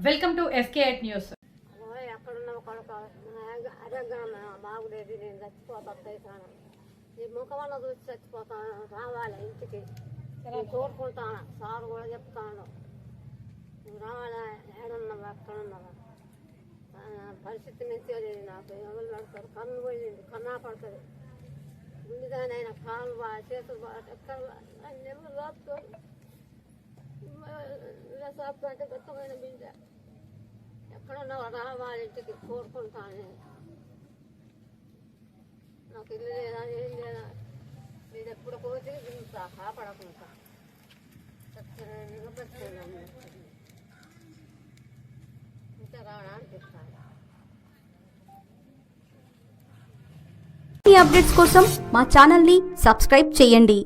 Welcome fake news. ఓయ్ ఎక్కడున్నావు కొడుకు అరగ్గా బాగులేదు నేను చచ్చిపోతా చేశాను ఈ ముఖమన్న చూసి చచ్చిపోతాను రావాలి ఇంటికి. కోరుకుంటాను? సార్ కూడా చెప్తాను. నువ్వు రావాలా? ఏడున్నావా? ఎక్కడున్నావా? ఆ, పరిస్థితి నుంచి తెలియదు నాకు. ఎవరు పెడతారు? కన్ను పోయింది. కన్నా పడుతుంది. ముందుగానైనా కాలు బా చేతులు బా ఎక్కడ అన్ని ఎవరు లోపుతారు సాపు అంటే గొప్పమైన బిడ్డ ఎక్కడున్నావో రావాలి ఇంటికి కోరుకుంటాను. నేను నాకు ఇల్లు లేదా ఏం లేదా నేను ఎప్పుడు పోతే దిగుతా కాపాడకుండా నిలబెట్టుకున్నాను ఇంకా రావడా అనిపిస్తాను అప్డేట్స్ కోసం మా ఛానల్ని సబ్స్క్రైబ్ చేయండి.